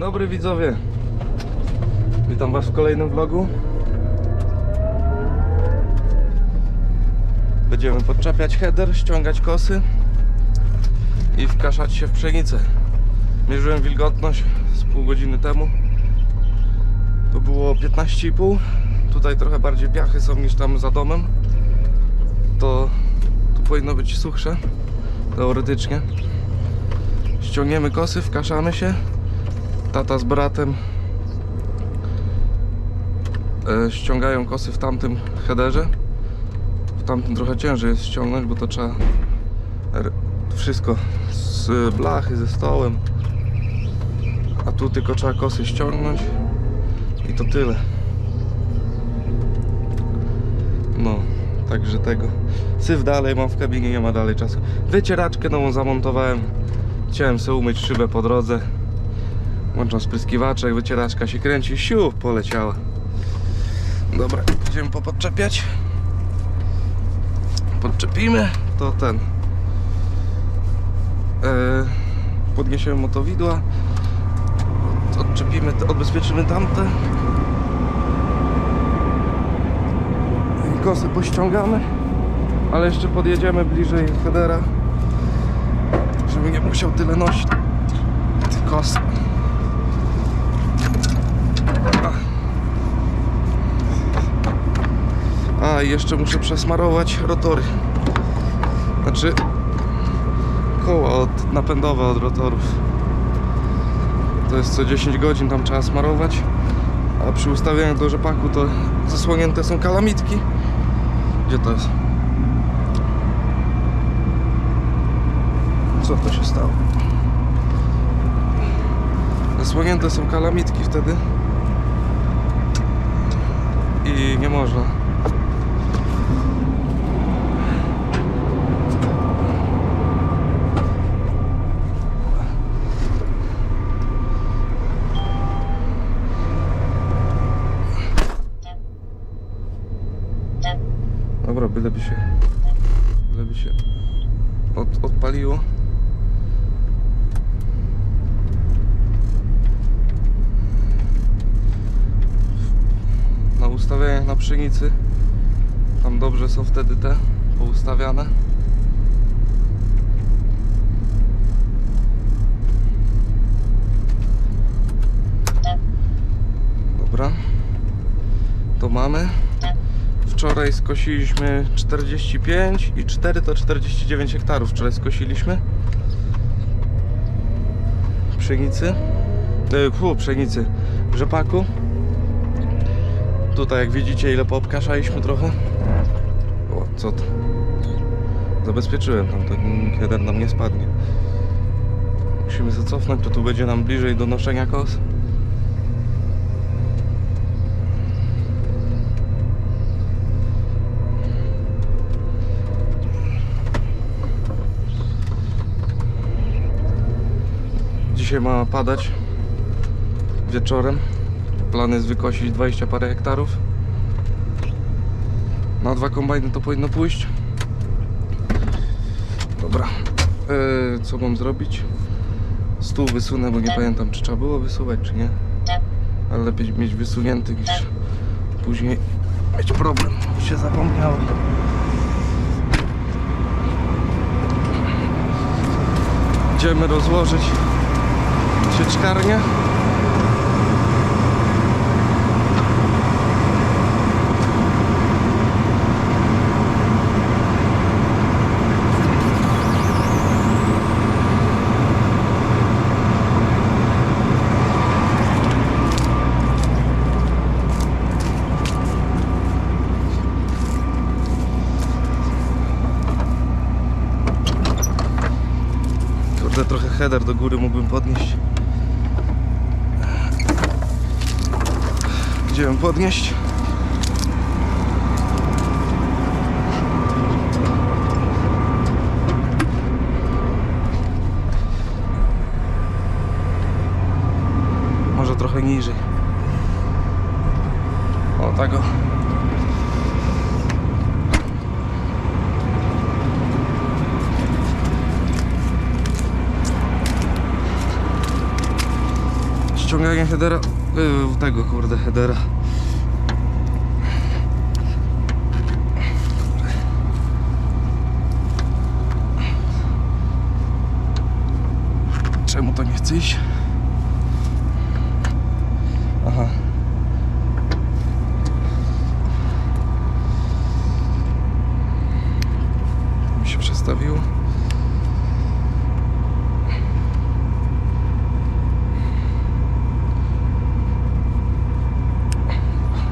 Dobry widzowie. Witam was w kolejnym vlogu. Będziemy podczepiać header, ściągać kosy i wkaszać się w pszenicę. Mierzyłem wilgotność z pół godziny temu. To było 15,5. Tutaj trochę bardziej piachy są niż tam za domem. To tu powinno być suchsze, teoretycznie. Ściągniemy kosy, wkaszamy się. Tata z bratem e, ściągają kosy w tamtym headerze. W tamtym trochę ciężej jest ściągnąć, bo to trzeba wszystko z blachy, ze stołem. A tu tylko trzeba kosy ściągnąć i to tyle. No, także tego. Syf dalej mam w kabinie, nie ma dalej czasu. Wycieraczkę nową zamontowałem. Chciałem sobie umyć szybę po drodze. Włączam spryskiwaczek, wycieraczka się kręci, siu, poleciała. Dobra, idziemy popodczepiać. Podczepimy, to ten. E, podniesiemy motowidła. Odczepimy, odbezpieczymy tamte. I kosy pościągamy. Ale jeszcze podjedziemy bliżej headera. Żeby nie musiał tyle nosić tych kos. A jeszcze muszę przesmarować rotory. Znaczy koła od, napędowe od rotorów. To jest co 10 godzin tam trzeba smarować. A przy ustawieniu do rzepaku to zasłonięte są kalamitki. Gdzie to jest? Co to się stało? Zasłonięte są kalamitki wtedy. I nie można. Byleby się. Byleby się od, odpaliło. Na ustawieniach na pszenicy. Tam dobrze są wtedy te poustawiane. Dobra. To mamy. Wczoraj skosiliśmy 45 i 4 to 49 hektarów wczoraj skosiliśmy. Pszenicy. E, pszenicy. Rzepaku. Tutaj jak widzicie ile poobkaszaliśmy trochę. O, co to? Zabezpieczyłem tam, ten jeden nam nie spadnie. Musimy zacofnąć, to tu będzie nam bliżej do noszenia kos. Dzisiaj ma padać wieczorem. Plan jest wykosić 20 parę hektarów. Na dwa kombajny to powinno pójść. Dobra. Yy, co mam zrobić? Stół wysunę, bo nie pamiętam czy trzeba było wysuwać, czy nie. Ale lepiej mieć wysunięty niż później mieć problem. Się zapomniałem. Idziemy rozłożyć sieczkarnię. Kurde, trochę header do góry mógłbym podnieść. Gdzie ją podnieść? Może trochę niżej. O, tak o. ściąganie headera, yy, tego kurde headera. Czemu to nie chce iść? Aha. Mi się przestawiło.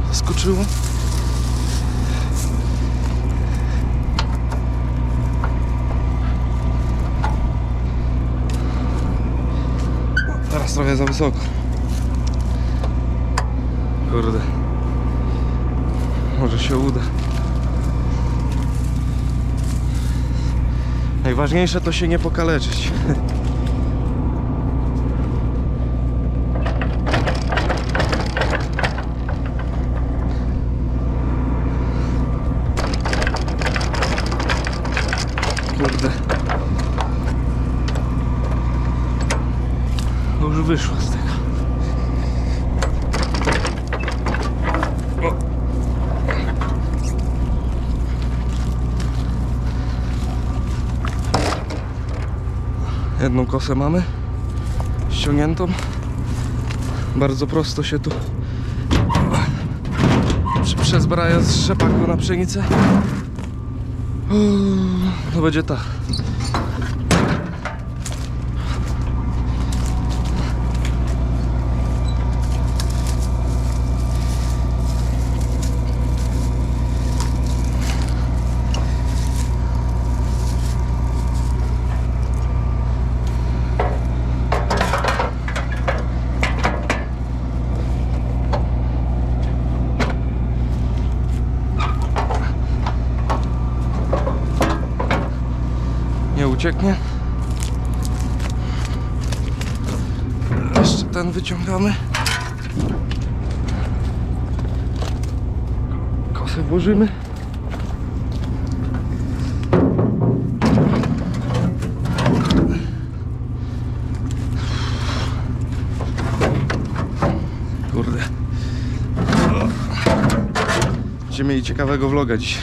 Zaskoczyło. Teraz trochę za wysoko. Kurde. Może się uda. Najważniejsze to się nie pokaleczyć. Kurde. Już wyszło z tego. O. Jedną kosę mamy ściągniętą. Bardzo prosto się tu prze- przezbraja z rzepaku na pszenicę. To będzie ta. Nie ucieknie. Jeszcze ten wyciągamy. Kosę włożymy. Kurde. Będziemy mieli ciekawego vloga dzisiaj.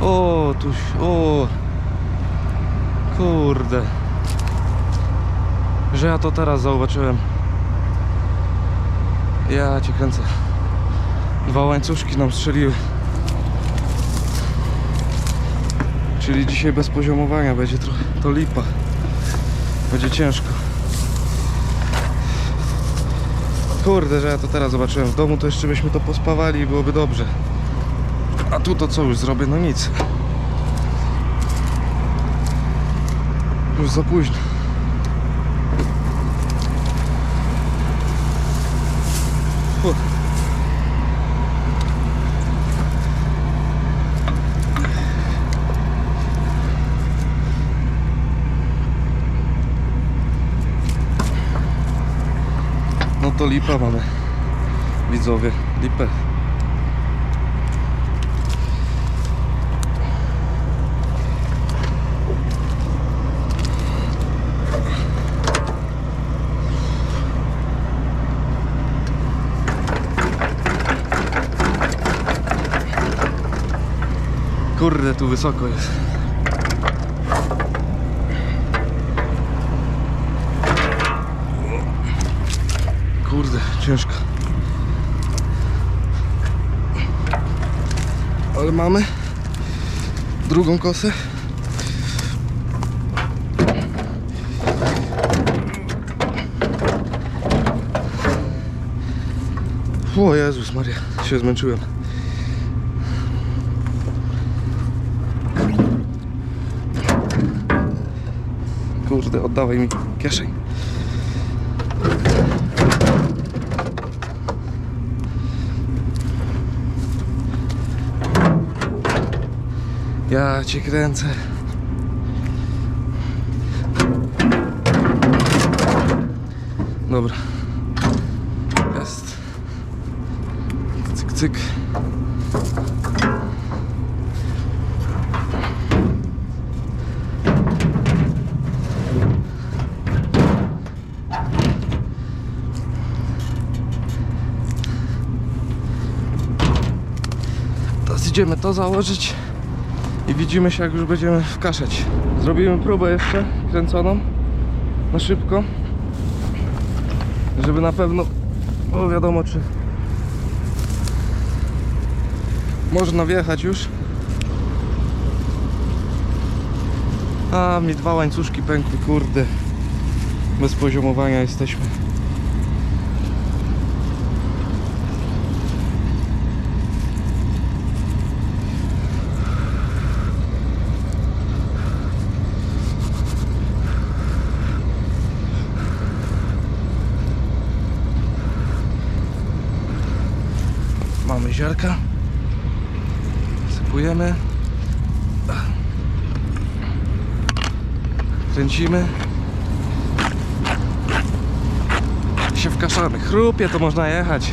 O, tuś, o. Kurde. Że ja to teraz zauważyłem. Ja cię kręcę. Dwa łańcuszki nam strzeliły. Czyli dzisiaj bez poziomowania będzie trochę to lipa. Będzie ciężko. Kurde, że ja to teraz zobaczyłem w domu, to jeszcze byśmy to pospawali i byłoby dobrze. A tu to co już zrobię? No nic. Już za późno. No to lipa mamy. Widzowie, lipę. Kurde, tu wysoko jest. Kurde, ciężko. Ale mamy drugą kosę. O Jezus Maria, się zmęczyłem. Kurde, oddawaj mi kieszeń. Ja cię kręcę. Dobra. Jest. Cyk, cyk. Idziemy to założyć i widzimy się jak już będziemy wkaszać. Zrobimy próbę jeszcze kręconą na szybko, żeby na pewno było wiadomo czy można wjechać już. A mi dwa łańcuszki pękły, kurde. Bez poziomowania jesteśmy. Mamy ziarka. Sypujemy. Kręcimy. I się wkaszamy. Chrupie to można jechać.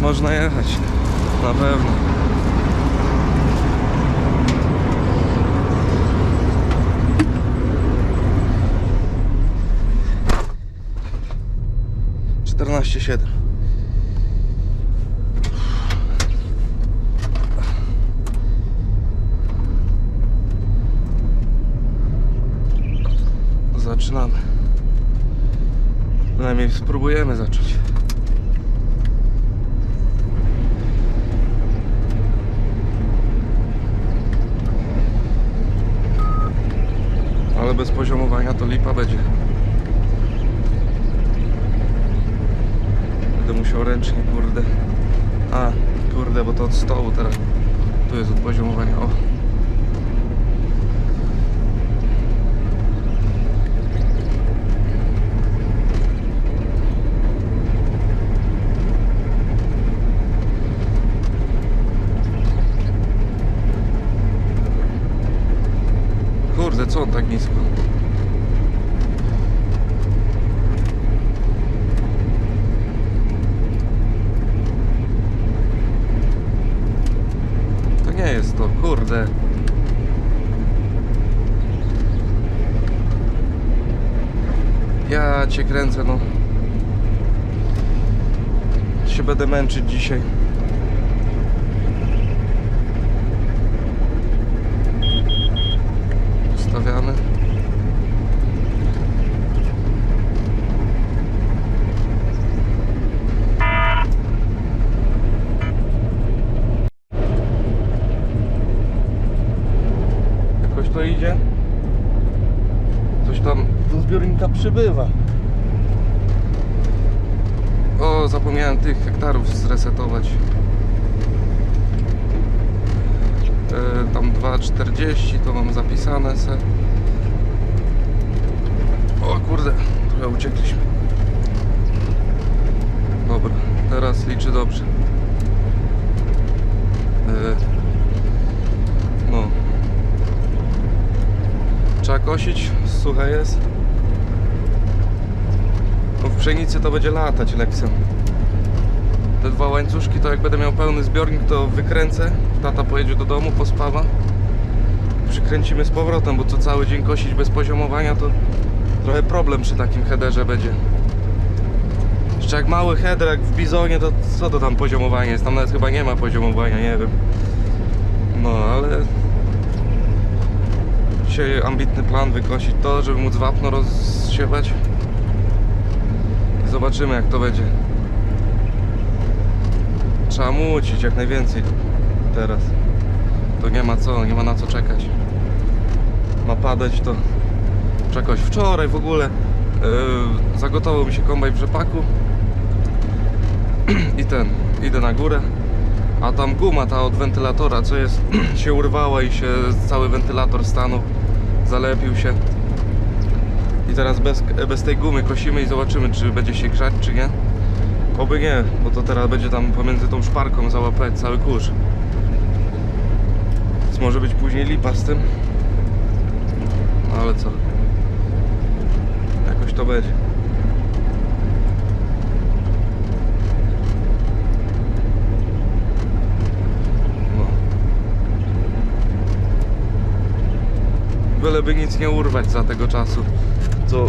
Można jechać. Na pewno. Zaczynamy. Przynajmniej spróbujemy zacząć. Ale bez poziomowania to lipa będzie. Będę musiał ręcznie, kurde. A, kurde, bo to od stołu teraz. Tu jest od poziomowania. O. Kurde, co on tak nisko? To nie jest to, kurde. Ja cię kręcę, no. Się będę męczyć dzisiaj. Ustawiamy. Jakoś to idzie. Coś tam do zbiornika przybywa. O, zapomniałem tych hektarów zresetować. E, tam 2,40 to mam zapisane se. O kurde, trochę uciekliśmy. Dobra, teraz liczy dobrze. E, no. Trzeba kosić, suche jest. No w pszenicy to będzie latać lekcją. Te dwa łańcuszki to jak będę miał pełny zbiornik to wykręcę. Tata pojedzie do domu, pospawa. Przykręcimy z powrotem, bo co cały dzień kosić bez poziomowania to trochę problem przy takim headerze będzie. Jeszcze jak mały header, jak w bizonie, to co to tam poziomowanie jest? Tam nawet chyba nie ma poziomowania, nie wiem. No ale dzisiaj ambitny plan wykosić to, żeby móc wapno rozsiewać. Zobaczymy jak to będzie. Trzeba mucić jak najwięcej teraz. To nie ma co, nie ma na co czekać. Ma padać to czegoś. Wczoraj w ogóle yy, zagotował mi się kombaj w rzepaku i ten, idę na górę a tam guma ta od wentylatora, co jest, się urwała i się cały wentylator stanął, zalepił się i teraz bez, bez tej gumy kosimy i zobaczymy czy będzie się grzać czy nie oby nie, bo to teraz będzie tam pomiędzy tą szparką załapać cały kurz więc może być później lipa z tym no ale co jakoś to będzie No. Byleby nic nie urwać za tego czasu. Co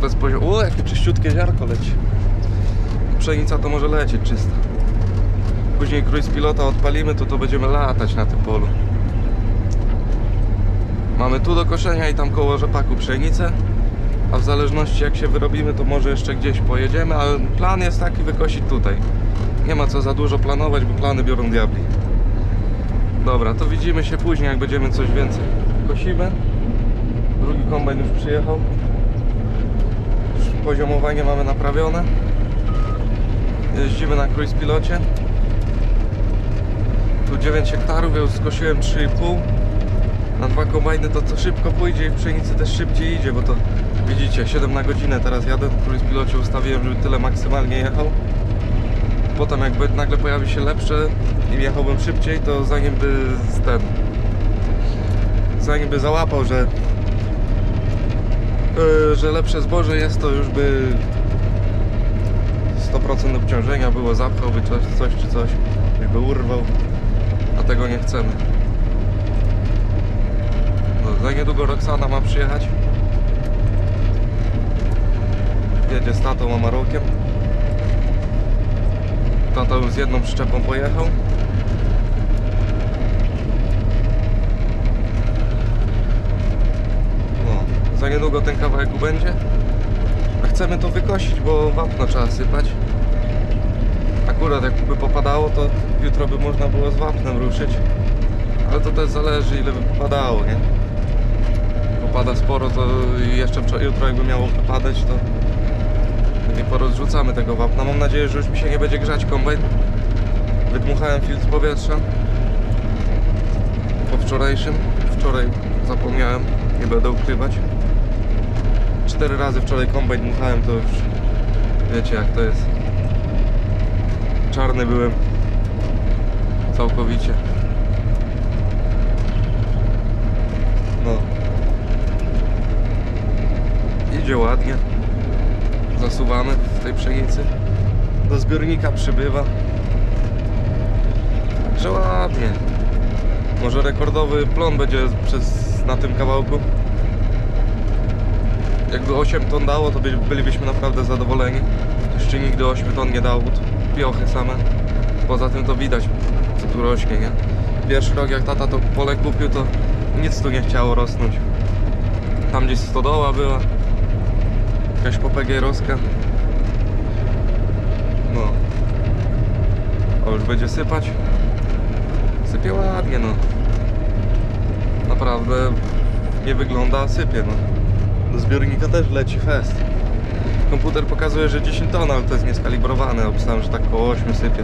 bez poziomu. O, jakie czyściutkie ziarko leci. Pszenica to może lecieć czysta. Później cruise pilota odpalimy, to to będziemy latać na tym polu. Mamy tu do koszenia i tam koło rzepaku pszenicę. A w zależności jak się wyrobimy, to może jeszcze gdzieś pojedziemy, ale plan jest taki wykosić tutaj. Nie ma co za dużo planować, bo plany biorą diabli. Dobra, to widzimy się później, jak będziemy coś więcej. Kosimy. Drugi kombajn już przyjechał. Poziomowanie mamy naprawione. Jeździmy na cruise pilocie. Tu 9 hektarów, ja już skosiłem 3,5. Na dwa kombajny to co szybko pójdzie i w pszenicy też szybciej idzie, bo to widzicie, 7 na godzinę teraz jadę. W cruise pilocie ustawiłem, żeby tyle maksymalnie jechał. Potem jakby nagle pojawi się lepsze i jechałbym szybciej, to zanim by ten zanim by załapał, że yy, że lepsze zboże jest, to już by 100% obciążenia było, zapchałby coś, coś czy coś, jakby urwał, a tego nie chcemy. No, za niedługo Roxana ma przyjechać. Jedzie z tatą Amarokiem. Tata już z jedną przyczepą pojechał. No, za niedługo ten kawałek będzie. A chcemy to wykosić, bo wapno trzeba sypać. Akurat jakby popadało, to jutro by można było z wapnem ruszyć. Ale to też zależy ile by popadało, nie? Popada sporo, to jeszcze jutro jakby miało popadać, to nie porozrzucamy tego wapna. Mam nadzieję, że już mi się nie będzie grzać kombajn. Wydmuchałem filtr powietrza po wczorajszym. Wczoraj zapomniałem, nie będę ukrywać. Cztery razy wczoraj kombajn dmuchałem, to już wiecie jak to jest. Czarny byłem całkowicie. No. Idzie ładnie. Zasuwamy w tej pszenicy. Do zbiornika przybywa. Także ładnie. Może rekordowy plon będzie przez, na tym kawałku. Jakby 8 ton dało, to by, bylibyśmy naprawdę zadowoleni. Jeszcze nigdy 8 ton nie to piochy same. Poza tym to widać, co tu rośnie, nie? Pierwszy rok jak tata to pole kupił, to nic tu nie chciało rosnąć. Tam gdzieś stodoła była. Jakaś popegierowska. No. O, już będzie sypać. Sypie ładnie, no. Naprawdę nie wygląda, a sypie, no. Do zbiornika też leci fest. Komputer pokazuje, że 10 ton, ale to jest nieskalibrowane. Obstałem, że tak koło 8 sypie.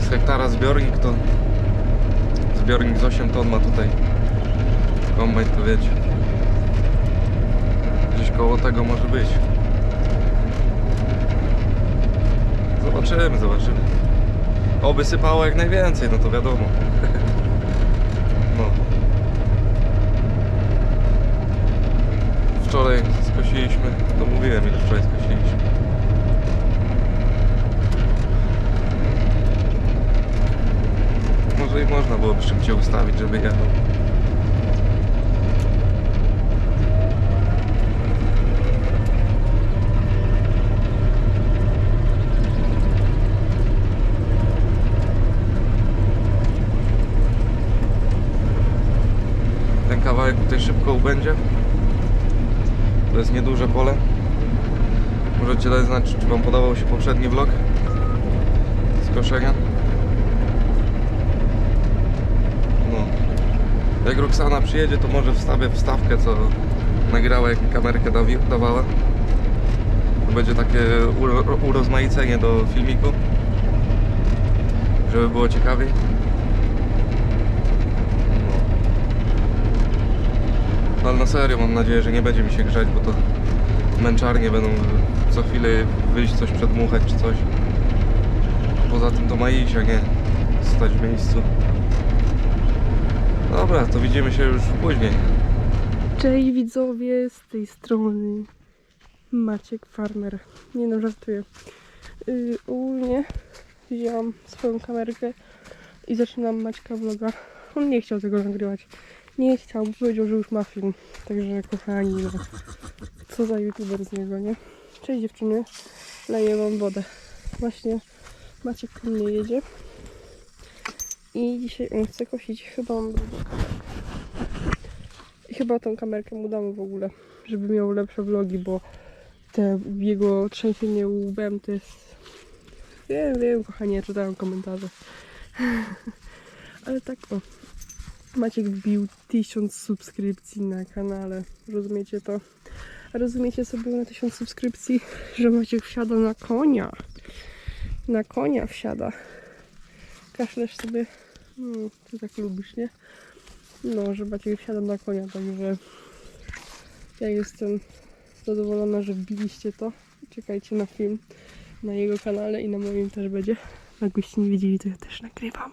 Z hektara zbiornik to... Zbiornik z 8 ton ma tutaj. Kombajn to wiecie. Gdzieś koło tego może być. Zobaczymy, zobaczymy. Oby sypało jak najwięcej, no to wiadomo. No. Wczoraj skosiliśmy, to mówiłem ile wczoraj skosiliśmy. Może i szybciej ustawić, żeby jechał. Ten kawałek tutaj szybko ubędzie. To jest nieduże pole. Możecie dać znać, czy Wam podobał się poprzedni vlog z koszenia. No. Jak Roxana przyjedzie, to może wstawię wstawkę, co nagrała, jak mi kamerkę dawała. To będzie takie uro, urozmaicenie do filmiku, żeby było ciekawiej. No ale na serio mam nadzieję, że nie będzie mi się grzać, bo to męczarnie będą co chwilę wyjść coś przedmuchać czy coś. Poza tym to ma iść, a nie stać w miejscu. Dobra, to widzimy się już później. Cześć widzowie, z tej strony Maciek Farmer. Nie no, żartuję. Yy, ogólnie wzięłam swoją kamerkę i zaczynam Maćka vloga. On nie chciał tego nagrywać. Nie chciał, bo powiedział, że już ma film. Także kochani, no, co za youtuber z niego, nie? Cześć dziewczyny. leję wam wodę. Właśnie Maciek mnie jedzie. I dzisiaj on chce kosić. Chyba mam brudną kamerkę. I chyba tą kamerkę mu damy w ogóle, żeby miał lepsze vlogi, bo te jego trzęsienie łbem to jest... Wiem, wiem, kochanie, czytałem komentarze. Ale tak o. Maciek wbił tysiąc subskrypcji na kanale. Rozumiecie to? Rozumiecie sobie na tysiąc subskrypcji, że Maciek wsiada na konia. Na konia wsiada. Kaszlesz sobie. No, ty tak lubisz, nie? No, że Maciek wsiada na konia, także ja jestem zadowolona, że wbiliście to. Czekajcie na film na jego kanale i na moim też będzie. Jakbyście nie wiedzieli, to ja też nagrywam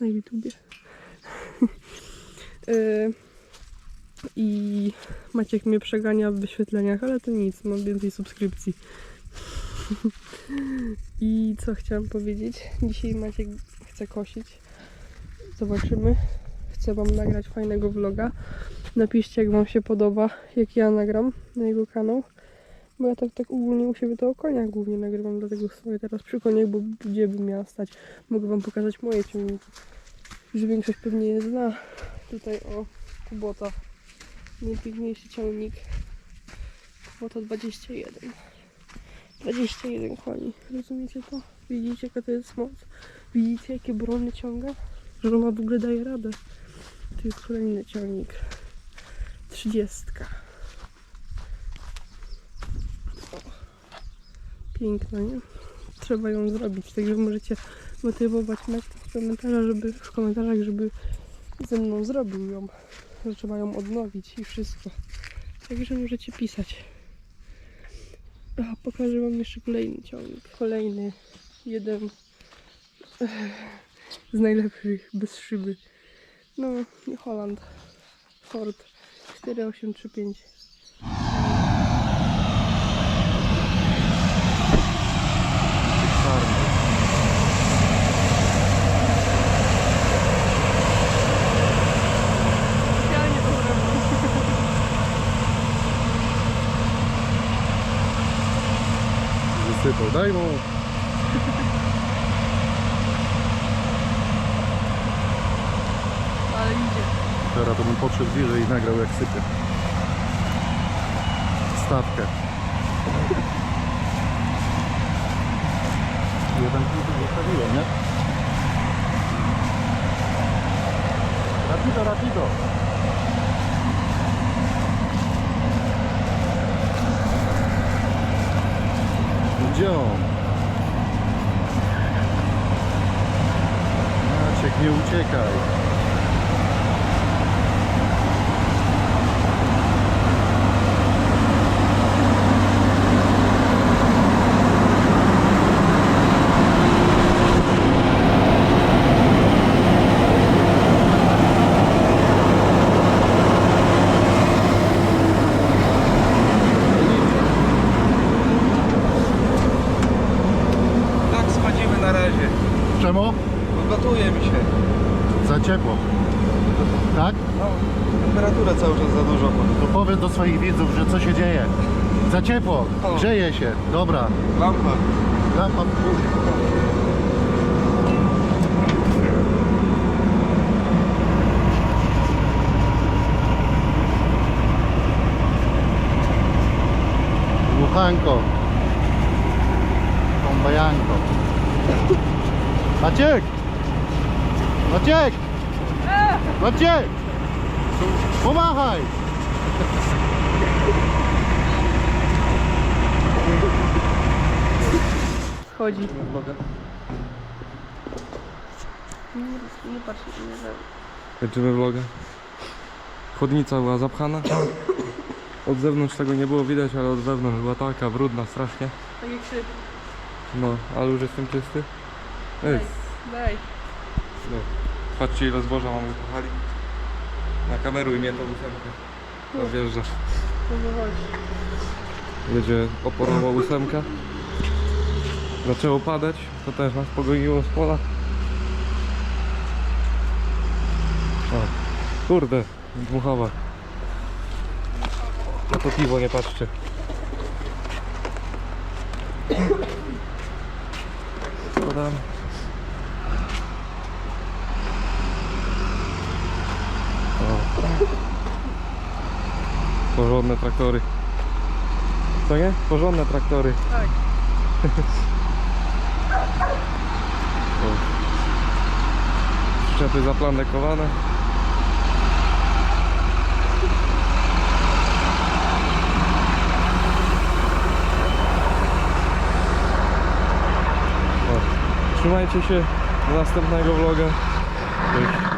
na YouTubie. Yy, I Maciek mnie przegania w wyświetleniach, ale to nic, mam więcej subskrypcji. I co chciałam powiedzieć? Dzisiaj Maciek chce kosić. Zobaczymy. Chcę wam nagrać fajnego vloga. Napiszcie, jak wam się podoba, jak ja nagram na jego kanał. Bo ja tak, tak ogólnie u siebie to o koniach głównie nagrywam, dlatego stoję teraz przy koniach, bo gdzie bym miała stać? Mogę wam pokazać moje ciągniki. Że większość pewnie je zna. Tutaj o Kubota. Najpiękniejszy ciągnik. Kubota 21. 21 koni. Rozumiecie to? Widzicie jaka to jest moc? Widzicie jakie brony ciąga? Że ona w ogóle daje radę. Tu jest kolejny ciągnik. 30. O. Piękna, nie? Trzeba ją zrobić, także możecie motywować Maćka w komentarzach, żeby, w komentarzach, żeby ze mną zrobił ją. Że trzeba ją odnowić i wszystko. Także możecie pisać. Pokażę wam jeszcze kolejny ciągnik. Kolejny, jeden z najlepszych, bez szyby. No, Holland. Ford 4835. Specjalnie to zrobił. Wysypał, daj mu. Ale idzie. Teraz to bym podszedł bliżej i nagrał jak sypie. Stawkę. Jeden klucz zostawiłem, nie? Rapido, rapido. Gdzie on? Maciek, nie uciekaj. Tak, schodzimy na razie. Czemu? Gotuje mi się. Za ciepło. Tak? No, temperatura cały czas za dużo. To powiem do swoich widzów, że co się dzieje. Za ciepło, O. grzeje się. Dobra. Lampa. Lampa. Łuchanko. Kombajanko. Maciek! Maciek! Maciek! Pomachaj! Chodzi. Nie, nie patrz, nie. Kończymy vloga. Chodnica była zapchana. Od zewnątrz tego nie było widać, ale od wewnątrz była taka brudna strasznie. Tak jak się... No, ale już jestem czysty. Daj, Jest. daj. No. Patrzcie ile zboża mamy kochali. Na kameruj mnie to ósemkę. No wjeżdża. To chodź. Jedzie oporowa ósemka. Zaczęło padać, to też nas pogoniło z pola. O, kurde, dmuchawa. Na to piwo nie patrzcie. Składamy. O. Porządne traktory. Co nie? Porządne traktory. Tak. Szczepy zaplanekowane. O. Trzymajcie się do następnego vloga. Cześć.